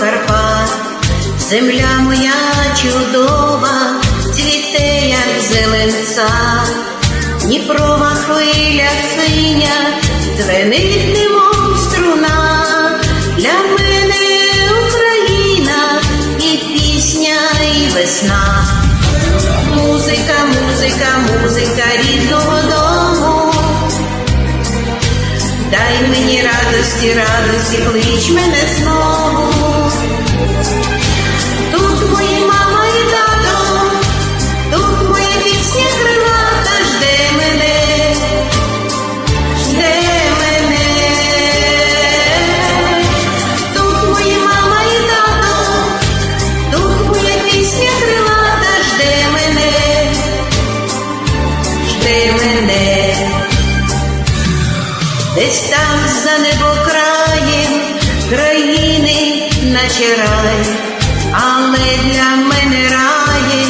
Карпат, земля моя чудова, цвіте, як зеленця, Дніпрова хвиля синя, дзвенить немов струна, для мене Україна і пісня, і весна. Музика, музика, музика рідного радості, радості, клич мене знову. Тут мої мама і тато, тут моя пісня крилата жде мене, жде мене. Тут мої мама і тато, тут моя пісня крилата жде мене, жде мене. Десь там за наче рай, але для мене рай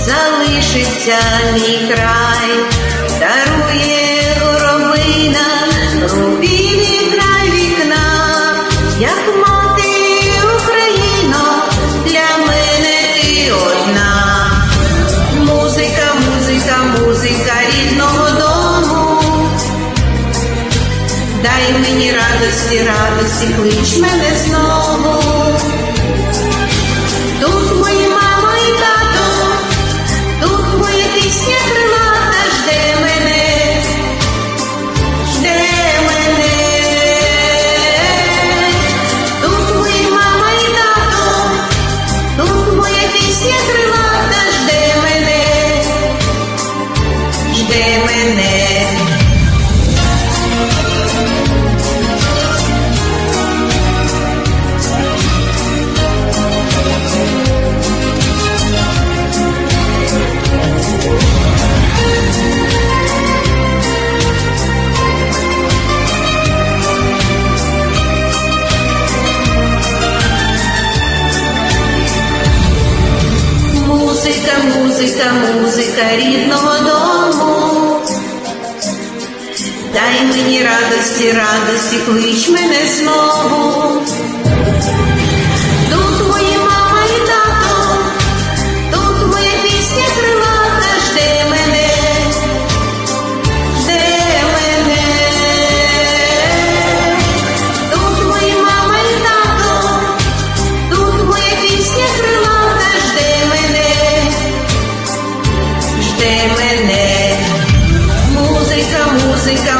залишиться мій край, Дай мені радості, радості, клич мене знову. Музика, музика, рідного дому. Дай мені радості, радості, клич мене знову.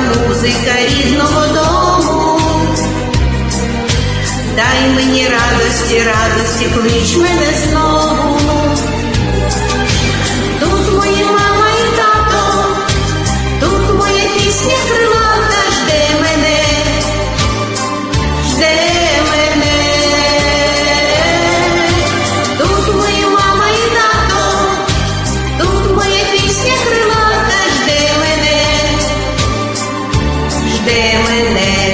Музика, рідного дому. Дай мені радості, радості, клич мене знову. Де мене.